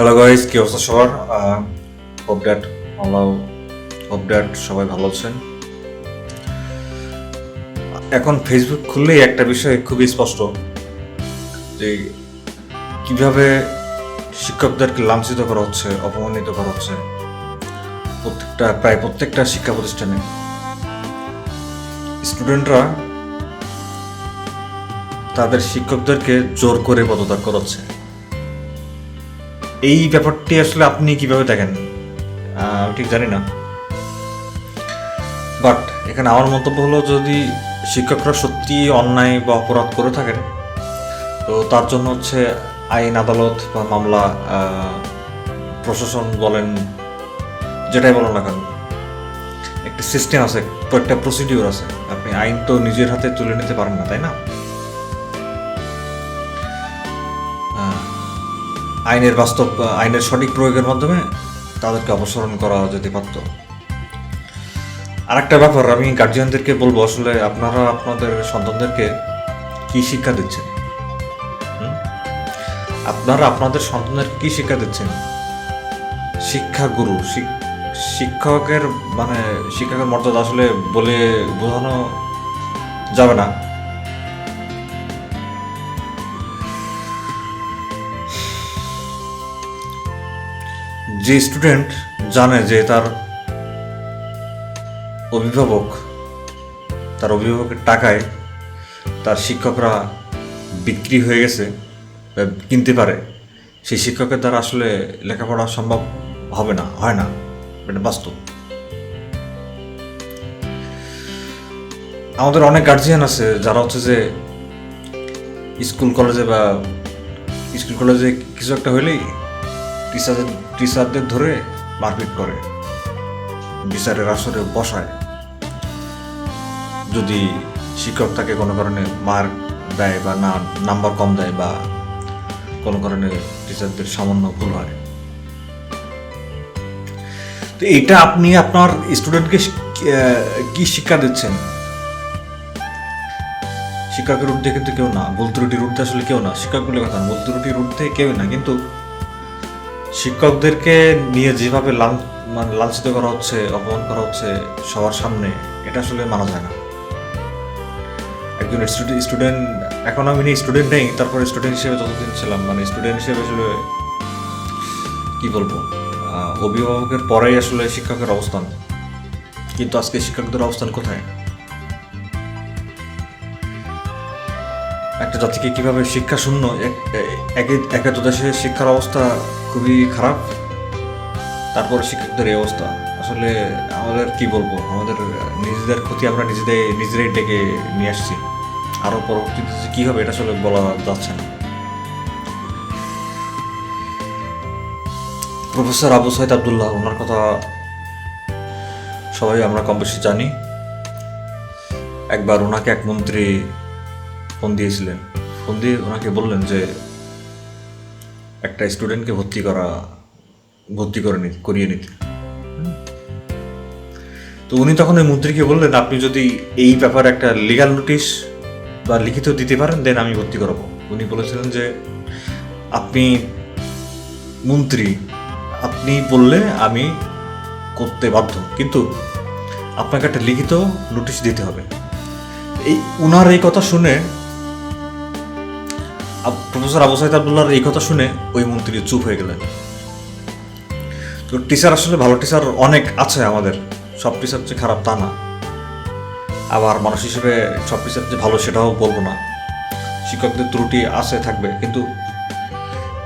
Hello guys কি অবস্থা সবার? Hope that Allah hope that সবাই ভালো আছেন। এখন ফেসবুক খুললেই একটা বিষয় খুবই স্পষ্ট, যে কীভাবে শিক্ষকদেরকে লাঞ্ছিত করা হচ্ছে, অপমানিত করা হচ্ছে প্রত্যেকটা, প্রায় প্রত্যেকটা শিক্ষা প্রতিষ্ঠানে। স্টুডেন্টরা তাদের শিক্ষকদেরকে জোর করে পদত্যাগ করাচ্ছে। এই ব্যাপারটি আসলে আপনি কীভাবে দেখেন? ঠিক জানি না। বাট এখানে আমার মন্তব্য হলো যদি শিক্ষকরা সত্যি অন্যায় বা অপরাধ করে থাকেন, তো তার জন্য হচ্ছে আইন, আদালত বা মামলা প্রশাসন বলেন, যেটাই বলেন না কেন, একটা সিস্টেম আছে একটা প্রসিডিউর আছে। আপনি আইন তো নিজের হাতে তুলে নিতে পারেন না, তাই না? আইনের বাস্তব আইনের সঠিক প্রয়োগের মাধ্যমে তাদেরকে অপসারণ করা যেতে পারত। আরেকটা ব্যাপার, আমি গার্জিয়ানদেরকে বলব, আসলে আপনারা আপনাদের সন্তানদেরকে কি শিক্ষা দিচ্ছেন? আপনারা আপনাদের সন্তানদেরকে কি শিক্ষা দিচ্ছেন? শিক্ষা গুরু শিক্ষকের মানে শিক্ষকের মর্যাদা আসলে বলে বোঝানো যাবে না। যে স্টুডেন্ট জানে যে তার অভিভাবক, তার অভিভাবকের টাকায় তার শিক্ষকরা বিক্রি হয়ে গেছে কিনতে পারে, সেই শিক্ষকের দ্বারা আসলে লেখাপড়া সম্ভব হবে না, হয় না, এটা বাস্তব। আমাদের অনেক গার্জিয়ান আছে যারা হচ্ছে যে স্কুল কলেজে বা স্কুল কলেজে কিছু একটা হইলেই টিচারদের টিচারদের ধরে মারপিট করে। বিচারের আসরে বসায়। যদি শিক্ষক তাকে কোনো কারণে মার্ক দেয় বা না, নাম্বার কম দেয় বা কোনো কারণে টিচারদের সামান্য ভুল হয়। তো এটা আপনি আপনার স্টুডেন্টকে কি শিক্ষা দিচ্ছেন? শিক্ষকের ঊর্ধ্বে কিন্তু কেউ না। ভুল ত্রুটির ঊর্ধ্বে আসলে কেউ না। শিক্ষক কথা ভুল ত্রুটির ঊর্ধ্বে কেউ না। কিন্তু শিক্ষকদেরকে নিয়ে যেভাবে মানে লাঞ্ছিত করা হচ্ছে, অপমান করা হচ্ছে সবার সামনে, এটা আসলে মানা যায় না। একজন স্টুডেন্ট, এখন আমি স্টুডেন্ট নেই, তারপর স্টুডেন্ট হিসেবে যতদিন ছিলাম মানে স্টুডেন্ট হিসেবে আসলে কি বলব অভিভাবকের পরেই আসলে শিক্ষকের অবস্থান। কিন্তু আজকে শিক্ষকদের অবস্থান কোথায়? একটা জাতিকে কীভাবে শিক্ষা শূন্য? এক- তো দেশে শিক্ষার অবস্থা খুবই খারাপ, তারপর শিক্ষকদের এই অবস্থা। আসলে আমাদের কি বলব? আমাদের নিজেদের ক্ষতি আমরা নিজেদের, নিজেরাই ডেকে নিয়ে আসছি। আরও পরবর্তীতে কী হবে, এটা আসলে বলা যাচ্ছে না। প্রফেসর আবু সাইদ আবদুল্লাহ, ওনার কথা সবাই আমরা কম বেশি জানি। একবার ওনাকে এক মন্ত্রী ফোন দিয়েছিলেন। ফোন দিয়ে ওনাকে বললেন যে, একটা স্টুডেন্টকে ভর্তি করা, ভর্তি করে নি, করিয়ে নিতে। তো উনি তখন ওই মন্ত্রীকে বললেন, আপনি যদি এই ব্যাপারে একটা লিগাল নোটিশ বা লিখিত দিতে পারেন দেন আমি ভর্তি করাবো। উনি বলেছিলেন যে, আপনি মন্ত্রী, আপনি বললে আমি করতে বাধ্য, কিন্তু আপনাকে একটা লিখিত নোটিশ দিতে হবে। এই, উনার এই কথা শুনে প্রফেসর আবু সাইদ আবদুল্লাহর এই কথা শুনে ওই মন্ত্রী চুপ হয়ে গেলেন। তো টিচার আসলে ভালো টিচার অনেক আছে আমাদের। সব টিচার যে খারাপ তা না। আবার মানুষ হিসেবে সব টিচার যে ভালো সেটাও বলব না। শিক্ষকদের ত্রুটি আছে, থাকবে। কিন্তু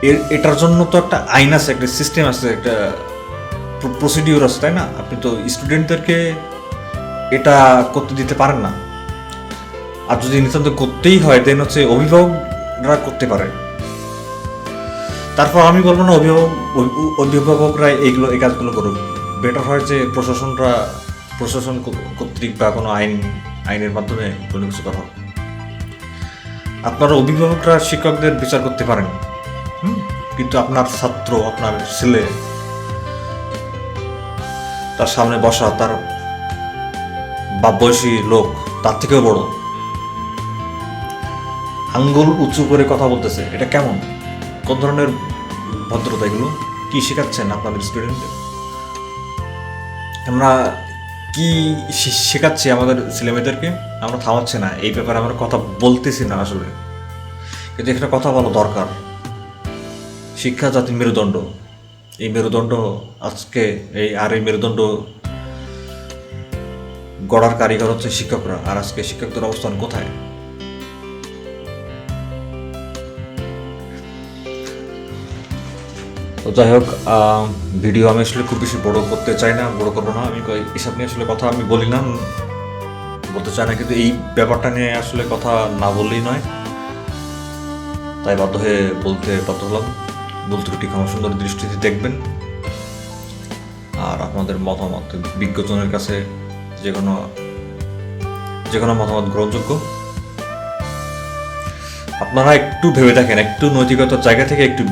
এর, এটার জন্য তো একটা আইন আছে, একটা সিস্টেম আছে, একটা প্রসিডিউর আছে, তাই না? আপনি তো স্টুডেন্টদেরকে এটা করতে দিতে পারেন না। আর যদি নিতান্ত করতেই হয় দেন হচ্ছে অভিভাবকরা করতে পারে তারপর আমি বলব না, অভিভাবক, অভিভাবকরা এইগুলো, এই কাজগুলো করুক। বেটার হয় যে প্রশাসনরা প্রশাসন কর্তৃক বা কোনো আইন, আইনের মাধ্যমে কোনো কিছু করা হোক। আপনারা অভিভাবকরা, শিক্ষকদের বিচার করতে পারেন। কিন্তু আপনার ছাত্র, আপনার ছেলে, তার সামনে বসা, তার বা, বয়সী লোক, তার থেকেও বড়। আঙ্গুল উঁচু করে কথা বলতেছে, এটা কেমন? কোন ধরনের ভদ্রতা এগুলো? কি শেখাচ্ছেন আপনাদের স্টুডেন্টদের আমরা কি শেখাচ্ছি আমাদের ছেলেমেয়েদেরকে? আমরা থামাচ্ছি না, এই ব্যাপারে আমরা কথা বলতেছি না আসলে। কিন্তু এখানে কথা বলা দরকার। শিক্ষা জাতির মেরুদণ্ড। এই মেরুদণ্ড আজকে, এই আর এই মেরুদণ্ড গড়ার কারিগর হচ্ছে শিক্ষকরা। আর আজকে শিক্ষকদের অবস্থান কোথায়? তো যাই হোক ভিডিও আমি আসলে খুব বেশি বড় করতে চাই না, বড় করব না। আমি এসব নিয়ে আসলে কথা আমি বলি না, বলতে চাই না, কিন্তু এই ব্যাপারটা নিয়ে আসলে কথা না বললেই নয়। তাই বাধ্য হয়ে বলতে বাধ্য হলাম। বলতে ত্রুটি ক্ষমা সুন্দর দৃষ্টিতে দেখবেন। আর আপনাদের মতামত, বিজ্ঞজনের কাছে যে কোনো যে কোনো মতামত গ্রহণযোগ্য। আপনারা একটু ভেবে দেখেন, একটু নৈতিকতার জায়গা থেকে একটু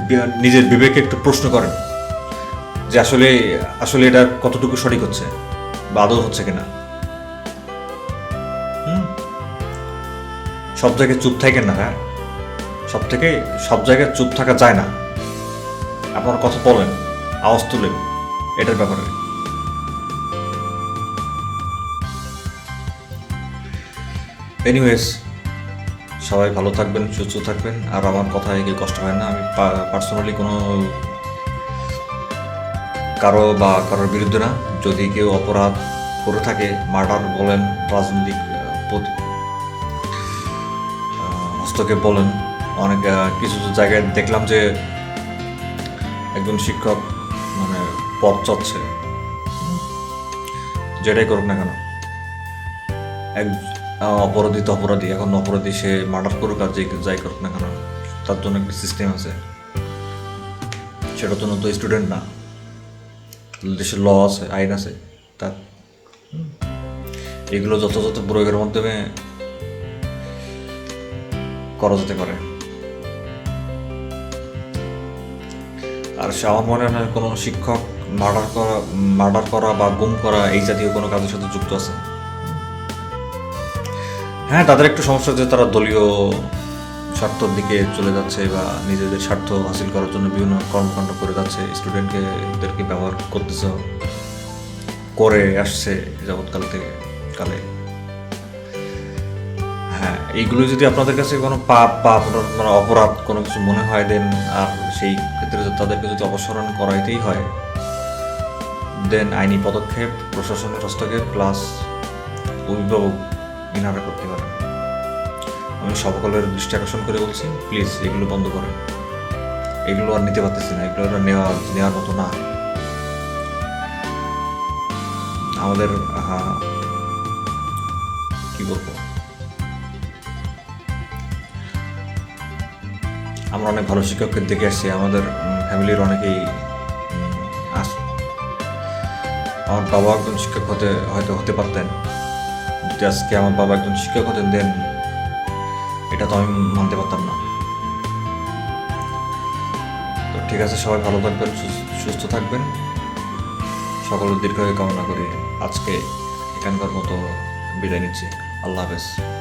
নিজের বিবেকে একটু প্রশ্ন করেন যে আসলে আসলে এটা কতটুকু সঠিক হচ্ছে বা আদৌ হচ্ছে কিনা? সব জায়গায় চুপ থাকেন না হ্যাঁ? সব থেকে, সব জায়গায় চুপ থাকা যায় না। আপনার কথা বলেন, আওয়াজ তুলেন, এটার ব্যাপারে। এনিওয়েজ সবাই ভালো থাকবেন, সুস্থ থাকবেন। আর আমার কথায় কেউ কষ্ট হয় না। আমি পার্সোনালি কোনো কারও বা কারোর বিরুদ্ধে না। যদি কেউ অপরাধ করে থাকে মার্ডার বলেন, রাজনৈতিক হস্তক্ষেপ বলেন, অনেক কিছু জায়গায় দেখলাম যে একজন শিক্ষক মানে পথ চাচ্ছে যেটাই করুক না কেন, এক অপরাধী তো অপরাধী। এখন অপরাধী সে মার্ডার করুক আর যে যাই করুক না কেন, তার জন্য একটা সিস্টেম আছে। জন্য তো স্টুডেন্ট না। দেশের ল আছে, আইন আছে, তার। এগুলো যথাযথ প্রয়োগের মাধ্যমে করা যেতে পারে। আর সে আমার মনে হয় কোনো শিক্ষক মার্ডার করা মার্ডার করা বা গুম করা এই জাতীয় কোনো কাজের সাথে যুক্ত আছে। হ্যাঁ তাদের একটু সমস্যা যে তারা দলীয় স্বার্থর দিকে চলে যাচ্ছে বা নিজেদের স্বার্থ হাসিল করার জন্য বিভিন্ন কর্মকাণ্ড করে যাচ্ছে। স্টুডেন্টকে এদেরকে ব্যবহার করতেছে, করে আসছে যাবৎকাল থেকে কালে। হ্যাঁ এইগুলো যদি আপনাদের কাছে কোনো পাপ বা আপনার মানে অপরাধ কোনো কিছু মনে হয়, দেন আর সেই ক্ষেত্রে তাদেরকে যদি অপসারণ করাইতেই হয়, দেন আইনি পদক্ষেপ, প্রশাসনের হস্তক্ষেপ প্লাস অভিভাবক ইনারা করতে পারেন। আমি সকলের দৃষ্টি আকর্ষণ করে বলছি প্লিজ এগুলো বন্ধ করেন। এগুলো আর নিতে পারতেছি না, এগুলো নেওয়া, নেওয়ার মতো না। আমাদের কি বলব? আমরা অনেক ভালো শিক্ষককে দেখে আসছি, আমাদের ফ্যামিলির অনেকেই আমার বাবা একজন শিক্ষক হতে, হয়তো হতে পারতেন। আজকে আমার বাবা একজন শিক্ষক হতেন দেন এটা তো আমি মানতে পারতাম না। তো ঠিক আছে, সবাই ভালো থাকবেন সুস- সুস্থ থাকবেন। সকলের দীর্ঘায়ু কামনা করে আজকে এখানকার মতো বিদায় নিচ্ছি। আল্লাহ হাফেজ।